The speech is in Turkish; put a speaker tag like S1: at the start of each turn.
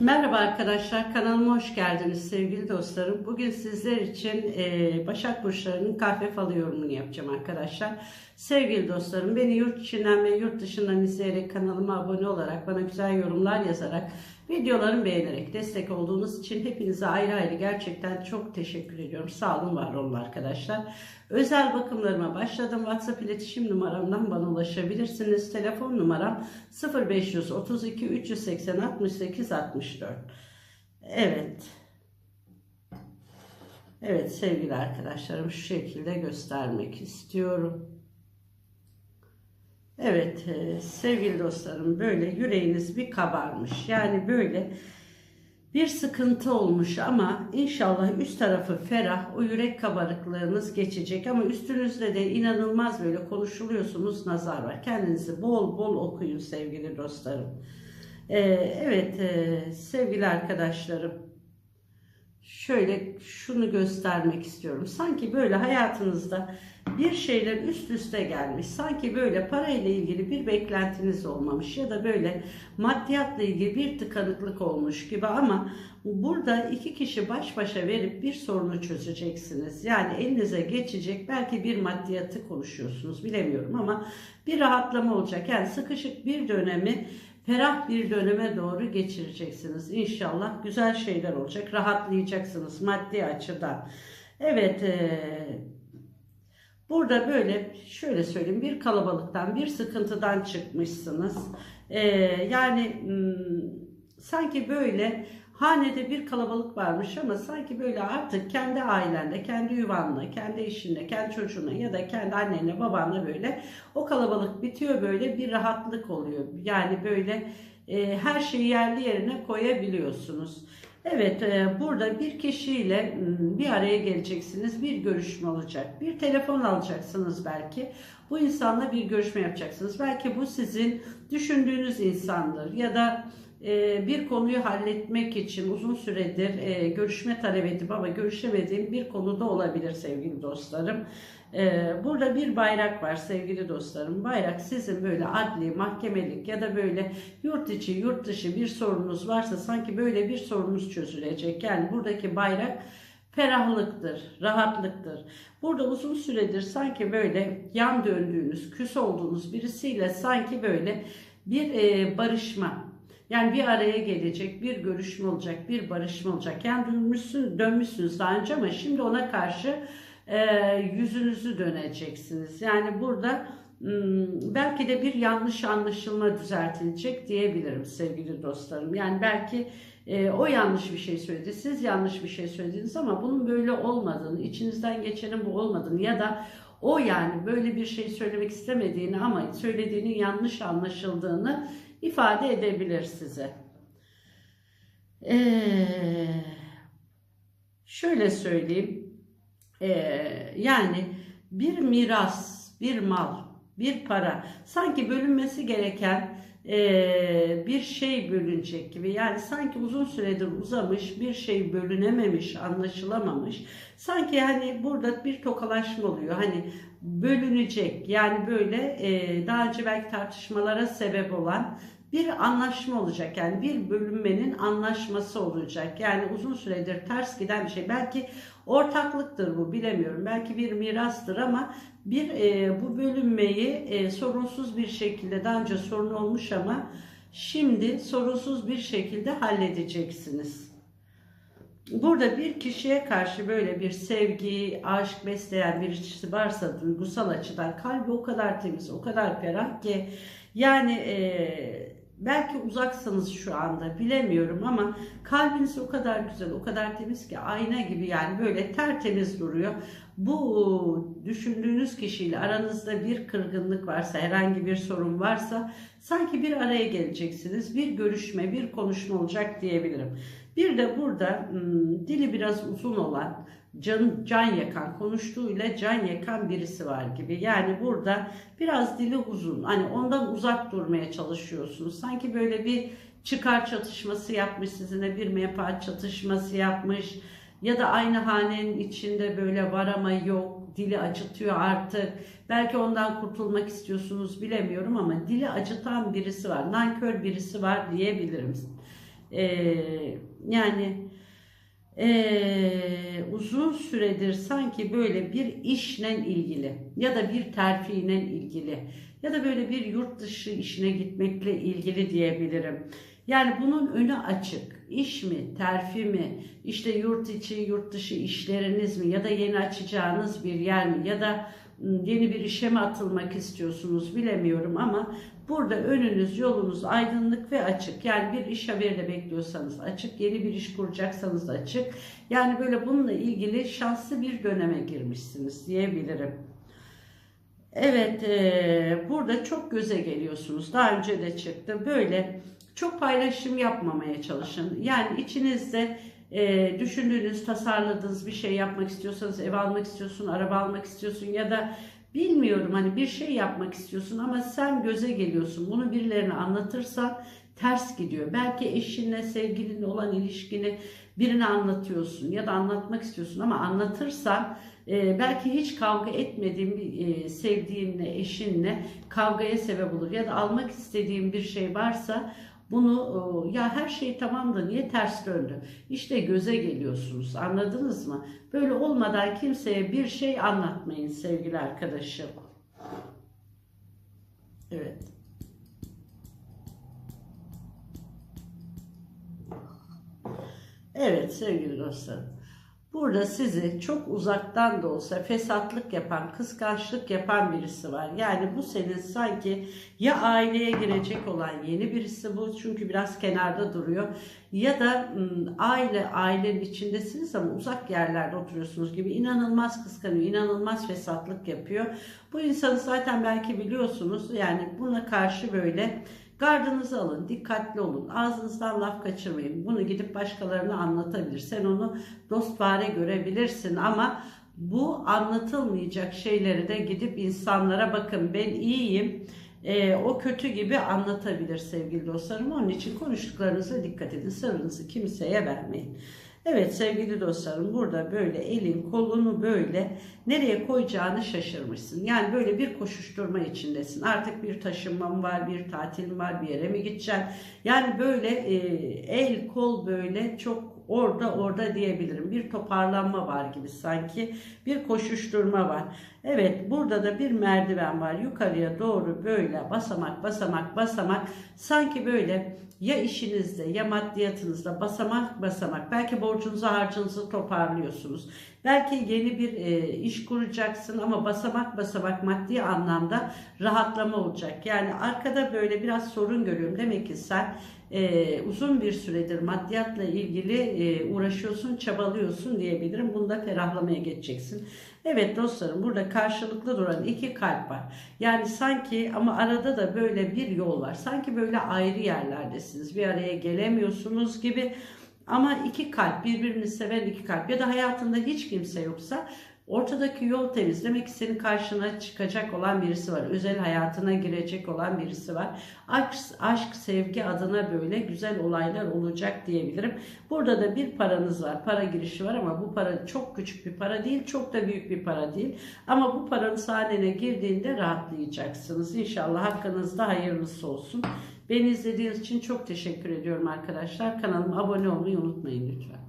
S1: Merhaba arkadaşlar, kanalıma hoş geldiniz sevgili dostlarım. Bugün sizler için Başak Burçları'nın kahve falı yorumunu yapacağım arkadaşlar. Sevgili dostlarım, beni yurt içinden ve yurt dışından izleyerek kanalıma abone olarak, bana güzel yorumlar yazarak, videolarımı beğenerek destek olduğunuz için hepinize ayrı ayrı gerçekten çok teşekkür ediyorum. Sağ olun, var olun arkadaşlar. Özel bakımlarıma başladım. WhatsApp iletişim numaramdan bana ulaşabilirsiniz. Telefon numaram 0532 380 68 64. Evet. Evet sevgili arkadaşlarım şu şekilde göstermek istiyorum. Evet e, sevgili dostlarım böyle yüreğiniz bir kabarmış. Yani böyle bir sıkıntı olmuş ama inşallah üst tarafı ferah o yürek kabarıklığınız geçecek ama üstünüzde de inanılmaz böyle konuşuluyorsunuz nazar var. Kendinizi bol bol okuyun sevgili dostlarım. Ee, evet e, sevgili arkadaşlarım şöyle şunu göstermek istiyorum. Sanki böyle hayatınızda bir şeyler üst üste gelmiş. Sanki böyle parayla ilgili bir beklentiniz olmamış ya da böyle maddiyatla ilgili bir tıkanıklık olmuş gibi ama burada iki kişi baş başa verip bir sorunu çözeceksiniz. Yani elinize geçecek belki bir maddiyatı konuşuyorsunuz bilemiyorum ama bir rahatlama olacak. Yani sıkışık bir dönemi ferah bir döneme doğru geçireceksiniz. İnşallah güzel şeyler olacak. Rahatlayacaksınız maddi açıdan. Evet, e, burada böyle şöyle söyleyeyim bir kalabalıktan, bir sıkıntıdan çıkmışsınız. E, yani hmm, sanki böyle hanede bir kalabalık varmış ama sanki böyle artık kendi ailende, kendi yuvanla, kendi eşinle, kendi çocuğuna ya da kendi annenle, babanla böyle o kalabalık bitiyor böyle bir rahatlık oluyor. Yani böyle e, her şeyi yerli yerine koyabiliyorsunuz. Evet, e, burada bir kişiyle m, bir araya geleceksiniz, bir görüşme olacak, bir telefon alacaksınız belki. Bu insanla bir görüşme yapacaksınız. Belki bu sizin düşündüğünüz insandır ya da bir konuyu halletmek için uzun süredir e, görüşme talep edip ama görüşemediğim bir konuda olabilir sevgili dostlarım. E, burada bir bayrak var sevgili dostlarım. Bayrak sizin böyle adli, mahkemelik ya da böyle yurt içi, yurt dışı bir sorunuz varsa sanki böyle bir sorunuz çözülecek. Yani buradaki bayrak ferahlıktır, rahatlıktır. Burada uzun süredir sanki böyle yan döndüğünüz, küs olduğunuz birisiyle sanki böyle bir e, barışma, yani bir araya gelecek, bir görüşme olacak, bir barışma olacak. Yani dönmüşsün, dönmüşsünüz daha önce ama şimdi ona karşı e, yüzünüzü döneceksiniz. Yani burada hmm, belki de bir yanlış anlaşılma düzeltilecek diyebilirim sevgili dostlarım. Yani belki e, o yanlış bir şey söyledi, siz yanlış bir şey söylediniz ama bunun böyle olmadığını, içinizden geçenin bu olmadığını ya da o yani böyle bir şey söylemek istemediğini ama söylediğinin yanlış anlaşıldığını ifade edebilir size. Ee, şöyle söyleyeyim. Ee, yani bir miras, bir mal, bir para sanki bölünmesi gereken e, bir şey bölünecek gibi. Yani sanki uzun süredir uzamış bir şey bölünememiş, anlaşılamamış. Sanki hani burada bir tokalaşma oluyor. Hani bölünecek. Yani böyle e, daha önce belki tartışmalara sebep olan bir anlaşma olacak. Yani bir bölünmenin anlaşması olacak. Yani uzun süredir ters giden bir şey. Belki ortaklıktır bu bilemiyorum. Belki bir mirastır ama bir e, bu bölünmeyi e, sorunsuz bir şekilde daha önce sorun olmuş ama şimdi sorunsuz bir şekilde halledeceksiniz. Burada bir kişiye karşı böyle bir sevgi, aşk besleyen birisi varsa duygusal açıdan kalbi o kadar temiz, o kadar ferah ki yani e, belki uzaksınız şu anda bilemiyorum ama kalbiniz o kadar güzel, o kadar temiz ki ayna gibi yani böyle tertemiz duruyor. Bu düşündüğünüz kişiyle aranızda bir kırgınlık varsa, herhangi bir sorun varsa sanki bir araya geleceksiniz. Bir görüşme, bir konuşma olacak diyebilirim. Bir de burada hmm, dili biraz uzun olan, can, can yakan, konuştuğuyla can yakan birisi var gibi. Yani burada biraz dili uzun. Hani ondan uzak durmaya çalışıyorsunuz. Sanki böyle bir çıkar çatışması yapmış sizinle bir menfaat çatışması yapmış ya da aynı hanenin içinde böyle var ama yok dili acıtıyor artık belki ondan kurtulmak istiyorsunuz bilemiyorum ama dili acıtan birisi var nankör birisi var diyebilirim e, yani e, uzun süredir sanki böyle bir işle ilgili ya da bir terfiyle ilgili ya da böyle bir yurt dışı işine gitmekle ilgili diyebilirim. Yani bunun önü açık. İş mi, terfi mi, işte yurt içi, yurt dışı işleriniz mi ya da yeni açacağınız bir yer mi ya da ım, yeni bir işe mi atılmak istiyorsunuz bilemiyorum ama burada önünüz, yolunuz aydınlık ve açık. Yani bir iş haberi bekliyorsanız açık, yeni bir iş kuracaksanız açık. Yani böyle bununla ilgili şanslı bir döneme girmişsiniz diyebilirim. Evet, eee, burada çok göze geliyorsunuz. Daha önce de çıktı. Böyle çok paylaşım yapmamaya çalışın. Yani içinizde eee, düşündüğünüz, tasarladığınız bir şey yapmak istiyorsanız, ev almak istiyorsun, araba almak istiyorsun ya da bilmiyorum hani bir şey yapmak istiyorsun ama sen göze geliyorsun. Bunu birilerine anlatırsan ters gidiyor. Belki eşinle, sevgilinle olan ilişkini birine anlatıyorsun ya da anlatmak istiyorsun ama anlatırsan e, belki hiç kavga etmediğin bir e, sevdiğinle, eşinle kavgaya sebep olur ya da almak istediğin bir şey varsa bunu ya her şey tamamdı niye ters döndü? İşte göze geliyorsunuz anladınız mı? Böyle olmadan kimseye bir şey anlatmayın sevgili arkadaşım. Evet. Evet sevgili dostlarım. Burada sizi çok uzaktan da olsa fesatlık yapan, kıskançlık yapan birisi var. Yani bu senin sanki ya aileye girecek olan yeni birisi bu çünkü biraz kenarda duruyor. Ya da aile, ailenin içindesiniz ama uzak yerlerde oturuyorsunuz gibi inanılmaz kıskanıyor, inanılmaz fesatlık yapıyor. Bu insanı zaten belki biliyorsunuz yani buna karşı böyle Gardınızı alın, dikkatli olun, ağzınızdan laf kaçırmayın. Bunu gidip başkalarına anlatabilir. Sen onu dostvare görebilirsin ama bu anlatılmayacak şeyleri de gidip insanlara bakın ben iyiyim, e, o kötü gibi anlatabilir sevgili dostlarım. Onun için konuştuklarınıza dikkat edin. Sırrınızı kimseye vermeyin. Evet sevgili dostlarım burada böyle elin kolunu böyle nereye koyacağını şaşırmışsın. Yani böyle bir koşuşturma içindesin. Artık bir taşınmam var, bir tatilim var, bir yere mi gideceksin? Yani böyle e, el kol böyle çok orada orada diyebilirim. Bir toparlanma var gibi sanki. Bir koşuşturma var. Evet burada da bir merdiven var. Yukarıya doğru böyle basamak basamak basamak sanki böyle ya işinizde ya maddiyatınızda basamak basamak belki borcunuzu harcınızı toparlıyorsunuz. Belki yeni bir e, iş kuracaksın ama basamak basamak maddi anlamda rahatlama olacak. Yani arkada böyle biraz sorun görüyorum. Demek ki sen e, uzun bir süredir maddiyatla ilgili e, uğraşıyorsun, çabalıyorsun diyebilirim. Bunda ferahlamaya geçeceksin. Evet dostlarım burada karşılıklı duran iki kalp var. Yani sanki ama arada da böyle bir yol var. Sanki böyle ayrı yerlerdesiniz. Bir araya gelemiyorsunuz gibi. Ama iki kalp, birbirini seven iki kalp ya da hayatında hiç kimse yoksa ortadaki yol temiz. Demek ki senin karşına çıkacak olan birisi var. Özel hayatına girecek olan birisi var. Aşk, aşk sevgi adına böyle güzel olaylar olacak diyebilirim. Burada da bir paranız var. Para girişi var ama bu para çok küçük bir para değil. Çok da büyük bir para değil. Ama bu paranın hanene girdiğinde rahatlayacaksınız. İnşallah hakkınızda hayırlısı olsun. Beni izlediğiniz için çok teşekkür ediyorum arkadaşlar. Kanalıma abone olmayı unutmayın lütfen.